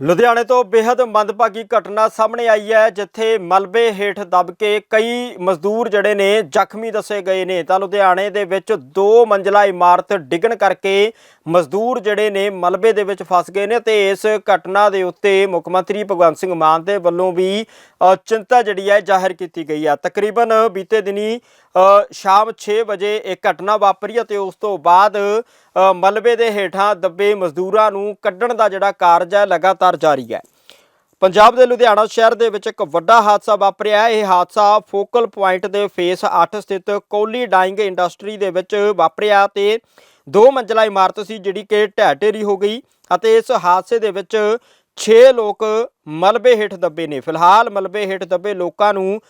ਲੁਧਿਆਣੇ ਤੋਂ ਬੇहद ਮੰਦਭਾਗੀ ਘਟਨਾ ਸਾਹਮਣੇ ਆਈ ਹੈ, ਜਿੱਥੇ ਮਲਬੇ ਹੇਠ ਦਬ ਕੇ ਕਈ ਮਜ਼ਦੂਰ ਜਿਹੜੇ ਨੇ ਜ਼ਖਮੀ ਦੱਸੇ ਗਏ ਨੇ। ਤਾਂ ਲੁਧਿਆਣੇ ਦੇ ਵਿੱਚ ਦੋ ਮੰਜ਼ਲਾ ਇਮਾਰਤ ਡਿੱਗਣ ਕਰਕੇ ਮਜ਼ਦੂਰ ਜਿਹੜੇ ਨੇ ਮਲਬੇ ਦੇ ਵਿੱਚ ਫਸ ਗਏ ਨੇ ਤੇ ਇਸ ਘਟਨਾ ਦੇ ਉੱਤੇ ਮੁੱਖ ਮੰਤਰੀ ਭਗਵੰਤ ਸਿੰਘ ਮਾਨ ਦੇ ਵੱਲੋਂ ਵੀ ਚਿੰਤਾ ਜਿਹੜੀ ਹੈ ਜ਼ਾਹਿਰ ਕੀਤੀ ਗਈ ਹੈ ਤਕਰੀਬਨ ਬੀਤੇ ਦਿਨੀ ਸ਼ਾਮ 6 ਵਜੇ ਇਹ ਘਟਨਾ ਵਾਪਰੀ ਅਤੇ ਉਸ ਤੋਂ ਬਾਅਦ ਮਲਬੇ ਦੇ ਹੇਠਾਂ ਦੱਬੇ ਮਜ਼ਦੂਰਾਂ ਨੂੰ ਕੱਢਣ ਦਾ ਜਿਹੜਾ ਕਾਰਜ ਹੈ, ਲਗਾਤਾਰ ਜਾਰੀ ਹੈ। ਪੰਜਾਬ ਦੇ ਲੁਧਿਆਣਾ ਸ਼ਹਿਰ ਦੇ ਵਿੱਚ ਇੱਕ ਵੱਡਾ ਹਾਦਸਾ ਵਾਪਰਿਆ ਇਹ ਹਾਦਸਾ ਫੋਕਲ ਪੁਆਇੰਟ ਦੇ ਫੇਸ 8 ਸਥਿਤ ਕੋਲੀ ਡਾਈਂਗ ਇੰਡਸਟਰੀ ਦੇ ਵਿੱਚ ਵਾਪਰਿਆ ਤੇ ਦੋ ਮੰਜ਼ਲਾ ਇਮਾਰਤ ਸੀ, ਜਿਹੜੀ ਕਿ ਢਹਿ ਢੇਰੀ ਹੋ ਗਈ ਅਤੇ ਇਸ ਹਾਦਸੇ ਦੇ ਵਿੱਚ 6 ਲੋਕ ਮਲਬੇ ਹੇਠ ਦੱਬੇ ਨੇ। ਫਿਲਹਾਲ ਮਲਬੇ ਹੇਠ ਦੱਬੇ ਲੋਕਾਂ ਨੂੰ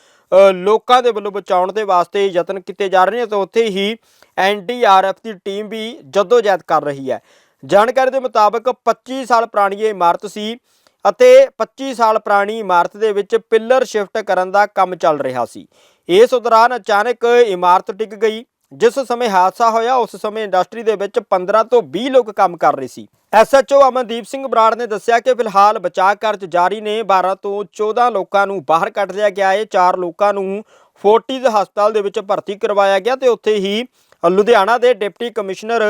ਲੋਕਾਂ ਦੇ ਵੱਲੋਂ ਬਚਾਉਣ ਦੇ ਵਾਸਤੇ ਯਤਨ ਕੀਤੇ ਜਾ ਰਹੇ ਨੇ ਤੇ ਉੱਥੇ ਹੀ ਐਨਡੀਆਰਐਫ ਦੀ ਟੀਮ ਵੀ ਜਦੋਜਹਿਦ ਕਰ ਰਹੀ ਹੈ। ਜਾਣਕਾਰੀ ਦੇ ਮੁਤਾਬਕ 25 ਸਾਲ ਪੁਰਾਣੀ ਇਹ ਇਮਾਰਤ ਸੀ ਅਤੇ 25 ਸਾਲ ਪੁਰਾਣੀ ਇਮਾਰਤ ਦੇ ਵਿੱਚ ਪਿੱਲਰ ਸ਼ਿਫਟ ਕਰਨ ਦਾ ਕੰਮ ਚੱਲ ਰਿਹਾ ਸੀ। ਇਸ ਦੌਰਾਨ ਅਚਾਨਕ ਇਮਾਰਤ ਡਿੱਗ ਗਈ, ਜਿਸ ਸਮੇਂ ਹਾਦਸਾ ਹੋਇਆ, ਉਸ ਸਮੇਂ ਇੰਡਸਟਰੀ ਦੇ ਵਿੱਚ 15 ਤੋਂ 20 ਲੋਕ ਕੰਮ ਕਰ ਰਹੇ ਸੀ। ਐਸਐਚਓ ਅਮਨਦੀਪ ਸਿੰਘ ਬਰਾੜ ਨੇ ਦੱਸਿਆ ਕਿ ਫਿਲਹਾਲ ਬਚਾਅ ਕਾਰਜ ਜਾਰੀ ਨੇ। 12 ਤੋਂ 14 ਲੋਕਾਂ ਨੂੰ ਬਾਹਰ ਕੱਢ ਲਿਆ ਗਿਆ ਹੈ। 4 ਲੋਕਾਂ ਨੂੰ ਫੋਰਟਿਸ ਹਸਪਤਾਲ ਦੇ ਵਿੱਚ ਭਰਤੀ ਕਰਵਾਇਆ ਗਿਆ ਤੇ ਉੱਥੇ ਹੀ ਲੁਧਿਆਣਾ ਦੇ ਡਿਪਟੀ ਕਮਿਸ਼ਨਰ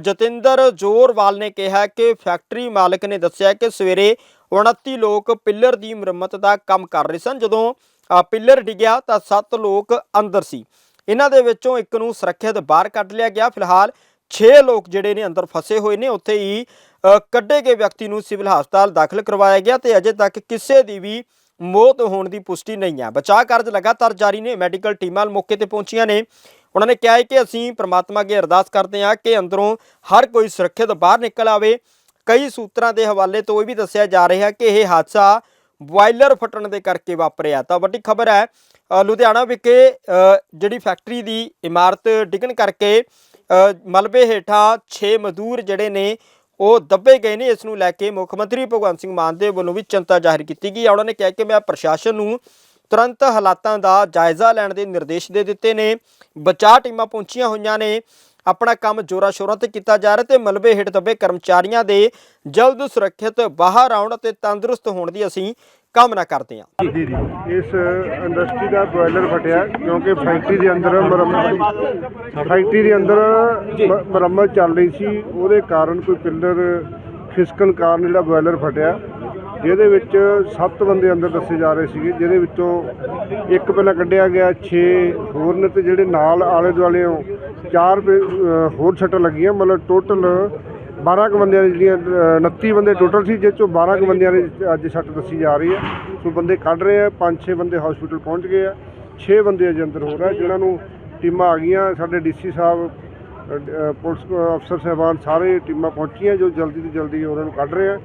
ਜਤਿੰਦਰ ਜੋਰਵਾਲ ਨੇ ਕਿਹਾ ਕਿ ਫੈਕਟਰੀ ਮਾਲਕ ਨੇ ਦੱਸਿਆ ਕਿ ਸਵੇਰੇ 29 ਲੋਕ ਪਿੱਲਰ ਦੀ ਮੁਰੰਮਤ ਦਾ ਕੰਮ ਕਰ ਰਹੇ ਸਨ। ਜਦੋਂ ਪਿੱਲਰ ਡਿੱਗਿਆ ਤਾਂ 7 ਲੋਕ ਅੰਦਰ ਸੀ। ਇਹਨਾਂ ਦੇ ਵਿੱਚੋਂ ਇੱਕ ਨੂੰ ਸੁਰੱਖਿਅਤ ਬਾਹਰ ਕੱਢ ਲਿਆ ਗਿਆ। ਫਿਲਹਾਲ 6 ਲੋਕ ਜਿਹੜੇ ਨੇ ਅੰਦਰ ਫਸੇ ਹੋਏ ਨੇ। ਉੱਥੇ ਹੀ ਕੱਢੇ ਗਏ ਵਿਅਕਤੀ ਨੂੰ ਸਿਵਲ ਹਸਪਤਾਲ ਦਾਖਲ ਕਰਵਾਇਆ ਗਿਆ ਤੇ ਅਜੇ ਤੱਕ ਕਿਸੇ ਦੀ ਵੀ ਮੌਤ ਹੋਣ ਦੀ ਪੁਸ਼ਟੀ ਨਹੀਂ ਹੈ। ਬਚਾਅ ਕਾਰਜ ਲਗਾਤਾਰ ਜਾਰੀ ਨੇ। ਮੈਡੀਕਲ ਟੀਮਾਂ ਮੌਕੇ ਤੇ ਪਹੁੰਚੀਆਂ ਨੇ। ਉਹਨਾਂ ਨੇ ਕਿਹਾ ਹੈ ਕਿ ਅਸੀਂ ਪ੍ਰਮਾਤਮਾ ਅੱਗੇ ਅਰਦਾਸ ਕਰਦੇ ਹਾਂ ਕਿ ਅੰਦਰੋਂ ਹਰ ਕੋਈ ਸੁਰੱਖਿਅਤ ਬਾਹਰ ਨਿਕਲ ਆਵੇ। ਕਈ ਸੂਤਰਾਂ ਦੇ ਹਵਾਲੇ ਤੋਂ ਇਹ ਵੀ ਦੱਸਿਆ ਜਾ ਰਿਹਾ ਕਿ ਇਹ ਹਾਦਸਾ ਬੋਇਲਰ ਫਟਣ ਦੇ ਕਰਕੇ ਵਾਪਰਿਆ। ਤਾਂ ਵੱਡੀ ਖਬਰ ਹੈ ਲੁਧਿਆਣਾ ਵਿਖੇ ਜਿਹੜੀ ਫੈਕਟਰੀ ਦੀ ਇਮਾਰਤ ਡਿੱਗਣ ਕਰਕੇ ਮਲਬੇ ਹੇਠਾਂ 6 ਮਜ਼ਦੂਰ ਜਿਹੜੇ ਨੇ, ਉਹ ਦੱਬੇ ਗਏ ਨੇ। ਇਸ ਨੂੰ ਲੈ ਕੇ ਮੁੱਖ ਮੰਤਰੀ ਭਗਵੰਤ ਸਿੰਘ ਮਾਨ ਦੇ ਵੱਲੋਂ ਵੀ ਚਿੰਤਾ ਜ਼ਾਹਿਰ ਕੀਤੀ ਗਈ ਹੈ। ਉਹਨਾਂ ਨੇ ਕਿਹਾ ਕਿ ਮੈਂ ਪ੍ਰਸ਼ਾਸਨ ਨੂੰ ਤੁਰੰਤ ਹਾਲਾਤਾਂ ਦਾ ਜਾਇਜ਼ਾ ਲੈਣ ਦੇ ਨਿਰਦੇਸ਼ ਦੇ ਦਿੱਤੇ ਨੇ। ਬਚਾਅ ਟੀਮਾਂ ਪਹੁੰਚੀਆਂ ਹੋਈਆਂ ਨੇ। ਆਪਣਾ ਕੰਮ ਜੋਰਾ ਸ਼ੋਰਾਂ ਤੇ ਕੀਤਾ ਜਾ ਰਿਹਾ ਤੇ ਮਲਬੇ ਹੇਠ ਦੱਬੇ ਕਰਮਚਾਰੀਆਂ ਦੇ ਜਲਦ ਸੁਰੱਖਿਅਤ ਬਾਹਰ ਆਉਣ ਅਤੇ ਤੰਦਰੁਸਤ ਹੋਣ ਦੀ ਅਸੀਂ ਕਾਮਨਾ ਕਰਦੇ ਹਾਂ। ਇਸ ਇੰਡਸਟਰੀ ਦਾ ਬੋਇਲਰ ਫਟਿਆ ਕਿਉਂਕਿ ਫੈਕਟਰੀ ਦੇ ਅੰਦਰ ਮੁਰੰਮਤ ਫੈਕਟਰੀ ਦੇ ਅੰਦਰ ਮੁਰੰਮਤ ਚੱਲ ਰਹੀ ਸੀ। ਉਹਦੇ ਕਾਰਨ ਕੋਈ ਪਿੱਲਰ, ਖਿਸਕਣ ਕਾਰਨ ਜਿਹੜਾ ਬੋਇਲਰ ਫਟਿਆ। ਜਿਹਦੇ ਵਿੱਚ 7 ਬੰਦੇ ਅੰਦਰ ਦੱਸੇ ਜਾ ਰਹੇ ਸੀਗੇ ਜਿਹਦੇ ਵਿੱਚੋਂ ਇੱਕ ਪਹਿਲਾਂ ਕੱਢਿਆ ਗਿਆ 6 ਹੋਰ ਨੇ ਤੇ ਜਿਹੜੇ ਨਾਲ ਆਲੇ ਦੁਆਲੇ ਚਾਰ ਪੇ- ਹੋਰ ਛੱਟਾਂ ਲੱਗੀਆਂ ਮਤਲਬ ਟੋਟਲ 12 ਕੁ ਬੰਦਿਆਂ ਦੀ ਜਿਹੜੀਆਂ ਅ, 29 ਬੰਦੇ ਟੋਟਲ ਸੀ ਜਿਸ ਚੋਂ 12 ਕੁ ਬੰਦਿਆਂ ਦੀ ਅੱਜ ਸੱਟ ਦੱਸੀ ਜਾ ਰਹੀ ਹੈ। ਸੋ ਬੰਦੇ ਕੱਢ ਰਹੇ ਆ 5-6 ਬੰਦੇ ਹਸਪੀਟਲ ਪਹੁੰਚ ਗਏ ਆ 6 ਬੰਦੇ ਅਜੇ ਅੰਦਰ ਹੋ ਰਹੇ ਜਿਨ੍ਹਾਂ ਨੂੰ ਟੀਮਾਂ ਆ ਗਈਆਂ ਸਾਡੇ ਡੀਸੀ ਸਾਹਿਬ ਪੁਲਿਸ ਅਫਸਰ ਸਾਹਿਬਾਨ ਸਾਰੇ ਟੀਮਾਂ ਪਹੁੰਚੀਆਂ ਜੋ ਜਲਦੀ ਤੋਂ ਜਲਦੀ ਉਹਨਾਂ ਨੂੰ ਕੱਢ ਰਹੇ ਆ।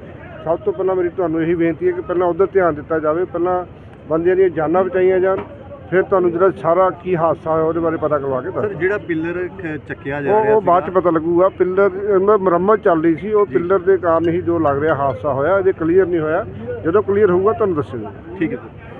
ਸਭ ਤੋਂ ਪਹਿਲਾਂ ਮੇਰੀ ਤੁਹਾਨੂੰ ਇਹੀ ਬੇਨਤੀ ਹੈ ਕਿ ਪਹਿਲਾਂ ਉਧਰ ਧਿਆਨ ਦਿੱਤਾ ਜਾਵੇ ਪਹਿਲਾਂ ਬੰਦਿਆਂ ਦੀਆਂ ਜਾਨਾਂ ਬਚਾਈਆਂ ਜਾਣ ਫਿਰ ਤੁਹਾਨੂੰ ਜਿਹੜਾ ਸਾਰਾ ਕੀ ਹਾਦਸਾ ਹੋਇਆ ਉਹਦੇ ਬਾਰੇ ਪਤਾ ਕਰਵਾ ਕੇ ਦੱਸ ਸਰ ਜਿਹੜਾ ਪਿੱਲਰ ਚੱਕਿਆ ਜਾ ਰਿਹਾ ਉਹ ਬਾਅਦ ਚ ਪਤਾ ਲੱਗੂਗਾ ਪਿੱਲਰ ਮੁਰੰਮਤ ਚੱਲ ਰਹੀ ਸੀ ਉਹ ਪਿੱਲਰ ਦੇ ਕਾਰਨ ਹੀ ਜੋ ਲੱਗ ਰਿਹਾ ਹਾਦਸਾ ਹੋਇਆ ਇਹਦੇ ਕਲੀਅਰ ਨਹੀਂ ਹੋਇਆ। ਜਦੋਂ ਕਲੀਅਰ ਹੋਊਗਾ ਤੁਹਾਨੂੰ ਦੱਸਾਂਗੇ ਠੀਕ ਹੈ ਸਰ।